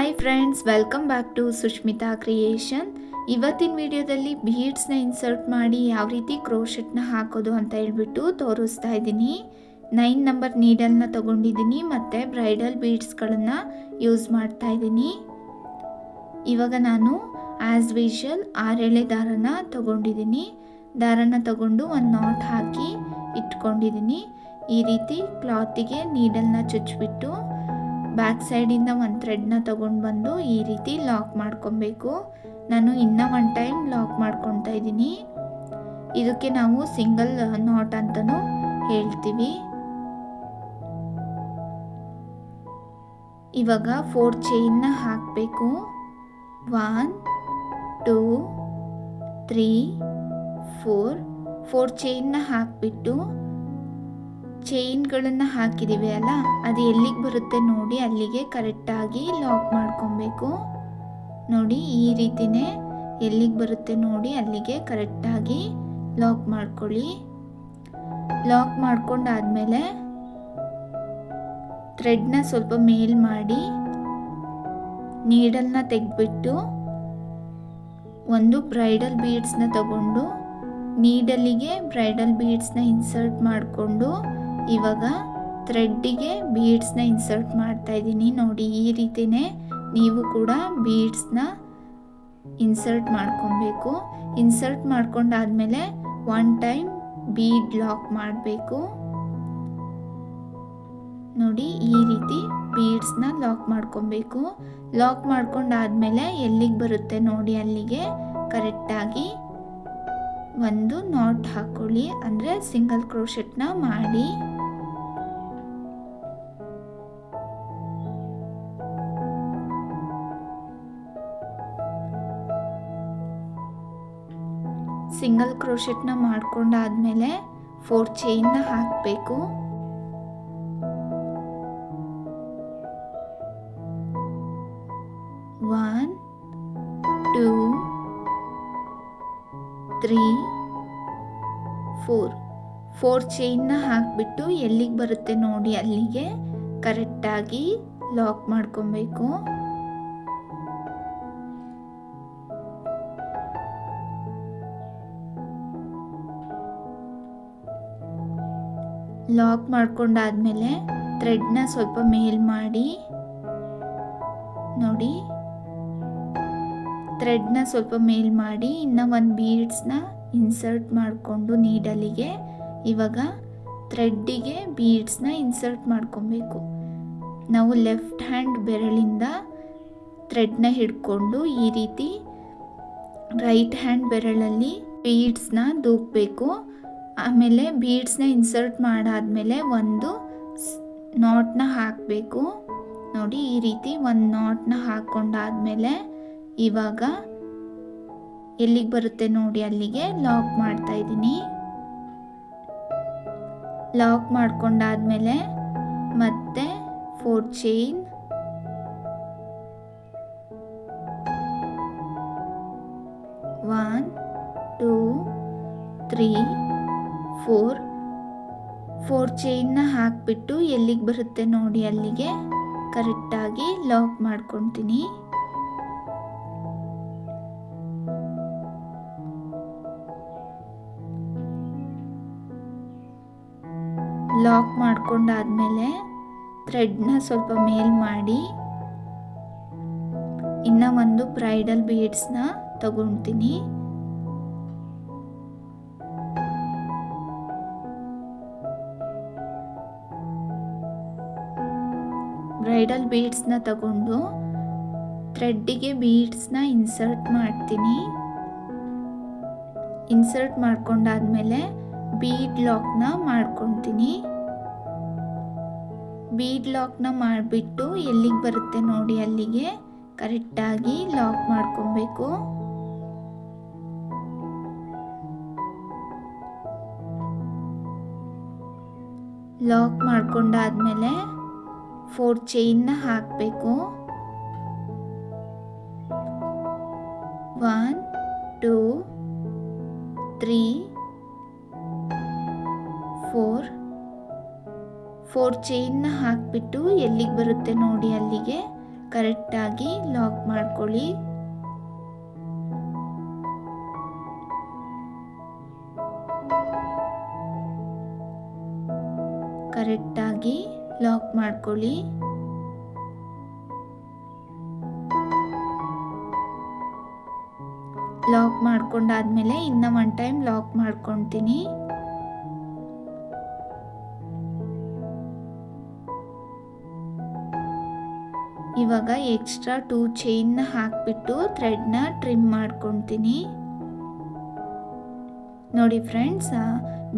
Hi friends welcome back to Sushmita creation ಇವತ್ತಿನ ವಿಡಿಯೋದಲ್ಲಿ ಬೀಡ್ಸ್ನ insert ಮಾಡಿ ಯಾವ ರೀತಿ ಕ್ರೋಶೆಟ್ನ ಹಾಕೋದು ಅಂತ ಹೇಳ್ಬಿಟ್ಟು ತೋರಿಸ್ತಾ ಇದ್ದೀನಿ. ನೈನ್ ನಂಬರ್ ನೀಡಲ್ನ ತಗೊಂಡಿದ್ದೀನಿ ಮತ್ತು ಬ್ರೈಡಲ್ ಬೀಡ್ಸ್ಗಳನ್ನು ಯೂಸ್ ಮಾಡ್ತಾ ಇದ್ದೀನಿ. ಇವಾಗ ನಾನು ಆ್ಯಸ್ ವಿಷಲ್ ಆರೆಳೆ ದಾರನ ತಗೊಂಡಿದ್ದೀನಿ. ದಾರನ ತಗೊಂಡು ಒಂದು ನಾಟ್ ಹಾಕಿ ಇಟ್ಕೊಂಡಿದ್ದೀನಿ. ಈ ರೀತಿ ಕ್ಲಾತಿಗೆ ನೀಡಲ್ನ ಚುಚ್ಚಿಬಿಟ್ಟು ಬ್ಯಾಕ್ ಸೈಡಿಂದ ಒಂದು ಥ್ರೆಡ್ನ ತೊಗೊಂಡು ಬಂದು ಈ ರೀತಿ ಲಾಕ್ ಮಾಡ್ಕೊಬೇಕು. ನಾನು ಇನ್ನೂ ಒನ್ ಟೈಮ್ ಲಾಕ್ ಮಾಡ್ಕೊತಾ ಇದ್ದೀನಿ. ಇದಕ್ಕೆ ನಾವು ಸಿಂಗಲ್ ನಾಟ್ ಅಂತಲೂ ಹೇಳ್ತೀವಿ. ಇವಾಗ ಫೋರ್ ಚೈನ್ನ ಹಾಕಬೇಕು. One two three four four ಚೈನ್ನ ಹಾಕಿಬಿಟ್ಟು ಚೈನ್ಗಳನ್ನು ಹಾಕಿದ್ದೀವಿ ಅಲ್ಲ, ಅದು ಎಲ್ಲಿಗೆ ಬರುತ್ತೆ ನೋಡಿ ಅಲ್ಲಿಗೆ ಕರೆಕ್ಟಾಗಿ ಲಾಕ್ ಮಾಡ್ಕೊಬೇಕು. ನೋಡಿ, ಈ ರೀತಿನೇ ಎಲ್ಲಿಗೆ ಬರುತ್ತೆ ನೋಡಿ ಅಲ್ಲಿಗೆ ಕರೆಕ್ಟಾಗಿ ಲಾಕ್ ಮಾಡ್ಕೊಳ್ಳಿ. ಲಾಕ್ ಮಾಡ್ಕೊಂಡಾದ್ಮೇಲೆ ಥ್ರೆಡ್ನ ಸ್ವಲ್ಪ ಮೇಲ್ ಮಾಡಿ ನೀಡಲ್ನ ತೆಗೆದ್ಬಿಟ್ಟು ಒಂದು ಬ್ರೈಡಲ್ ಬೀಡ್ಸ್ನ ತಗೊಂಡು ನೀಡಲಿಗೆ ಬ್ರೈಡಲ್ ಬೀಡ್ಸ್ನ ಇನ್ಸರ್ಟ್ ಮಾಡಿಕೊಂಡು ಇವಾಗ ಥ್ರೆಡ್ಡಿಗೆ ಬೀಡ್ಸ್ನ ಇನ್ಸರ್ಟ್ ಮಾಡ್ತಾ ಇದ್ದೀನಿ. ನೋಡಿ, ಈ ರೀತಿನೇ ನೀವು ಕೂಡ ಬೀಡ್ಸ್ನ ಇನ್ಸರ್ಟ್ ಮಾಡ್ಕೊಬೇಕು. ಇನ್ಸರ್ಟ್ ಮಾಡ್ಕೊಂಡಾದ್ಮೇಲೆ ಒನ್ ಟೈಮ್ ಬೀಡ್ ಲಾಕ್ ಮಾಡಬೇಕು. ನೋಡಿ, ಈ ರೀತಿ ಬೀಡ್ಸ್ನ ಲಾಕ್ ಮಾಡ್ಕೊಬೇಕು. ಲಾಕ್ ಮಾಡ್ಕೊಂಡಾದ್ಮೇಲೆ ಎಲ್ಲಿಗೆ ಬರುತ್ತೆ ನೋಡಿ, ಅಲ್ಲಿಗೆ ಕರೆಕ್ಟಾಗಿ ಒಂದು ನಾಟ್ ಹಾಕೊಳ್ಳಿ. ಅಂದರೆ ಸಿಂಗಲ್ ಕ್ರೋಶೆಟ್ನ ಮಾಡಿ. ಸಿಂಗಲ್ ಕ್ರೋಶೆಟ್ನ ಮಾಡ್ಕೊಂಡಾದ್ಮೇಲೆ ಫೋರ್ ಚೈನ್ನ ಹಾಕಬೇಕು. One, two, three, four. Four ಚೈನ್ನ ಹಾಕಿಬಿಟ್ಟು ಎಲ್ಲಿಗೆ ಬರುತ್ತೆ ನೋಡಿ ಅಲ್ಲಿಗೆ ಕರೆಕ್ಟಾಗಿ ಲಾಕ್ ಮಾಡ್ಕೊಬೇಕು. ಲಾಕ್ ಮಾಡ್ಕೊಂಡಾದ್ಮೇಲೆ ಥ್ರೆಡ್ನ ಸ್ವಲ್ಪ ಮೇಲ್ ಮಾಡಿ. ನೋಡಿ. ಥ್ರೆಡ್ನ ಸ್ವಲ್ಪ ಮೇಲ್ ಮಾಡಿ ಇನ್ನು ಒಂದು ಬೀಡ್ಸ್ನ ಇನ್ಸರ್ಟ್ ಮಾಡಿಕೊಂಡು ನೀಡಲಿಗೆ. ಇವಾಗ ಥ್ರೆಡ್ಡಿಗೆ ಬೀಡ್ಸ್ನ ಇನ್ಸರ್ಟ್ ಮಾಡ್ಕೊಬೇಕು. ನಾವು ಲೆಫ್ಟ್ ಹ್ಯಾಂಡ್ ಬೆರಳಿಂದ ಥ್ರೆಡ್ನ ಹಿಡ್ಕೊಂಡು ಈ ರೀತಿ ರೈಟ್ ಹ್ಯಾಂಡ್ ಬೆರಳಲ್ಲಿ ಬೀಡ್ಸ್ನ ದೂಕಬೇಕು. ಆಮೇಲೆ ಬೀಡ್ಸ್ನ ಇನ್ಸರ್ಟ್ ಮಾಡಾದ್ಮೇಲೆ ಒಂದು ನಾಟ್ನ ಹಾಕಬೇಕು. ನೋಡಿ, ಈ ರೀತಿ ಒಂದು ನಾಟ್ನ ಹಾಕ್ಕೊಂಡಾದ್ಮೇಲೆ ಇವಾಗ ಎಲ್ಲಿಗೆ ಬರುತ್ತೆ ನೋಡಿ ಅಲ್ಲಿಗೆ ಲಾಕ್ ಮಾಡ್ತಾ ಇದ್ದೀನಿ. ಲಾಕ್ ಮಾಡ್ಕೊಂಡಾದ್ಮೇಲೆ ಮತ್ತೆ four chain one two three four four ಚೈನ್ನ ಹಾಕಿಬಿಟ್ಟು ಎಲ್ಲಿಗೆ ಬರುತ್ತೆ ನೋಡಿ ಅಲ್ಲಿಗೆ. ಕರೆಕ್ಟಾಗಿ ಲಾಕ್ ಮಾಡ್ಕೊತೀನಿ ಲಾಕ್ ಮಾಡ್ಕೊಂಡಾದ್ಮೇಲೆ ಥ್ರೆಡ್ನ ಸ್ವಲ್ಪ ಮೇಲ್ ಮಾಡಿ, ಇನ್ನೂ ಒಂದು ಬ್ರೈಡಲ್ ಬೀಡ್ಸ್ನ ತಗೊಳ್ತೀನಿ ಬ್ರೈಡಲ್ ಬೀಡ್ಸ್ನ ತಗೊಂಡು ಥ್ರೆಡ್ಡಿಗೆ ಬೀಡ್ಸ್ನ ಇನ್ಸರ್ಟ್ ಮಾಡ್ತೀನಿ. ಇನ್ಸರ್ಟ್ ಮಾಡ್ಕೊಂಡಾದ್ಮೇಲೆ ಬೀಡ್ ಲಾಕ್ನ ಮಾಡ್ಕೊತೀನಿ ಬೀಡ್ ಲಾಕ್ನ ಮಾಡಿಬಿಟ್ಟು ಎಲ್ಲಿಗೆ ಬರುತ್ತೆ ನೋಡಿ ಅಲ್ಲಿಗೆ. ಕರೆಕ್ಟಾಗಿ ಲಾಕ್ ಮಾಡ್ಕೊಬೇಕು. ಲಾಕ್ ಮಾಡ್ಕೊಂಡಾದ್ಮೇಲೆ ಫೋರ್ ಚೈನ್ನ ಹಾಕಬೇಕು. One two three four four ಚೈನ್ನ ಹಾಕಿಬಿಟ್ಟು ಎಲ್ಲಿಗೆ ಬರುತ್ತೆ ನೋಡಿ ಅಲ್ಲಿಗೆ. ಕರೆಕ್ಟಾಗಿ ಲಾಕ್ ಮಾಡ್ಕೊಳ್ಳಿ. ಕರೆಕ್ಟಾಗಿ ಲಾಕ್ ಮಾಡ್ಕೊಳ್ಳಿ. ಲಾಕ್ ಮಾಡ್ಕೊಂಡಾದ್ಮೇಲೆ ಇನ್ನ ಒನ್ ಟೈಮ್ ಲಾಕ್ ಮಾಡ್ಕೊತೀನಿ. ಇವಾಗ ಎಕ್ಸ್ಟ್ರಾ ಟೂ ಚೈನ್ನ ಹಾಕಿಬಿಟ್ಟು ಥ್ರೆಡ್ನ ಟ್ರಿಮ್ ಮಾಡ್ಕೊತೀನಿ. ನೋಡಿ ಫ್ರೆಂಡ್ಸ್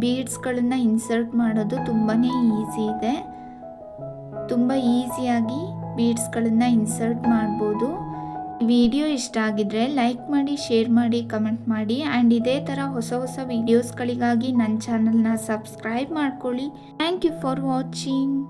ಬೀಡ್ಸ್ಗಳನ್ನ ಇನ್ಸರ್ಟ್ ಮಾಡೋದು ತುಂಬಾ ಈಸಿ ಇದೆ. ತುಂಬ ಈಸಿಯಾಗಿ ಬೀಡ್ಸ್ಗಳನ್ನು ಇನ್ಸರ್ಟ್ ಮಾಡ್ಬೋದು. ವಿಡಿಯೋ ಇಷ್ಟ ಆಗಿದ್ರೆ ಲೈಕ್ ಮಾಡಿ, ಶೇರ್ ಮಾಡಿ, ಕಮೆಂಟ್ ಮಾಡಿ. ಆ್ಯಂಡ್ ಇದೇ ಥರ ಹೊಸ ಹೊಸ ವೀಡಿಯೋಸ್ಗಳಿಗಾಗಿ ನನ್ನ ಚಾನಲ್ನ ಸಬ್ಸ್ಕ್ರೈಬ್ ಮಾಡ್ಕೊಳ್ಳಿ. Thank you for watching.